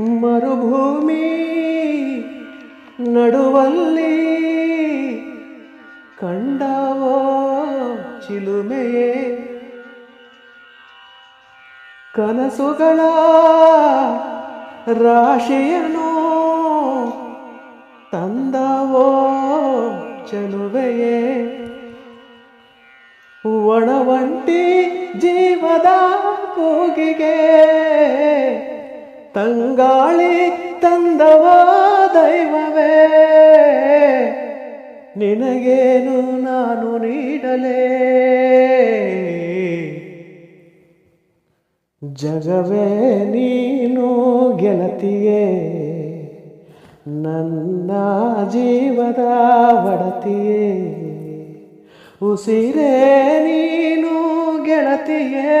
ಮರುಭೂಮಿ ನಡುವಲ್ಲಿ ಕಂಡವೋ ಚಿಲುಮೆಯೇ? ಕನಸುಗಳ ರಾಶಿಯನು ತಂದವೋ ಚಲುವೆಯೇ? ಒಣವಂಟಿ ಜೀವದ ಕೂಗಿಗೆ ತಂಗಾಳಿ ತಂದವ ದೈವವೇ, ನಿನಗೇನು ನಾನು ನೀಡಲೇ? ಜಗವೇ ನೀನು ಗೆಳತಿಯೇ, ನನ್ನ ಜೀವದ ಒಡತಿಯೇ. ಉಸಿರೇ ನೀನು ಗೆಳತಿಯೇ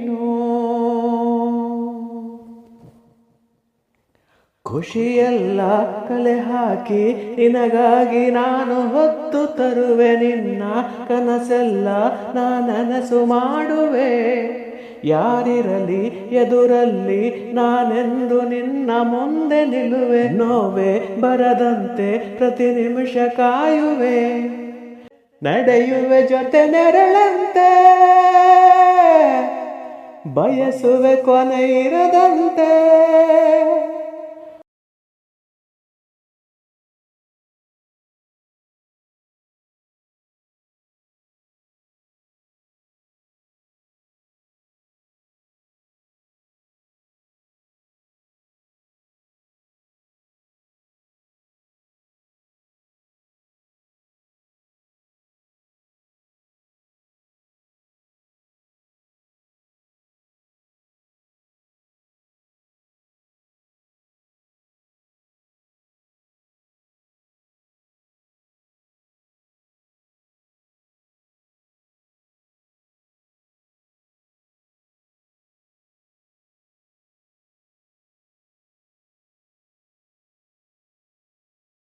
ಖುಷಿಯೆಲ್ಲ ಕಲೆ ಹಾಕಿ, ನಿನಗಾಗಿ ನಾನು ಹೊತ್ತು ತರುವೆ ನಿನ್ನ ಕನಸೆಲ್ಲ ನಾನನಸು ಮಾಡುವೆ. ಯಾರಿರಲಿ, ಎದುರಲ್ಲಿ ನಾನೆಂದು ನಿನ್ನ ಮುಂದೆ ನಿಲ್ಲುವೆ. ನೋವೆ ಬರದಂತೆ ಪ್ರತಿ ನಿಮಿಷ ಕಾಯುವೆ. ನಡೆಯುವೆ ಜೊತೆ ನೆರಳಂತೆ. ಬಯಸುವೆ ಕೊನೆ ಇರದಂತೆ.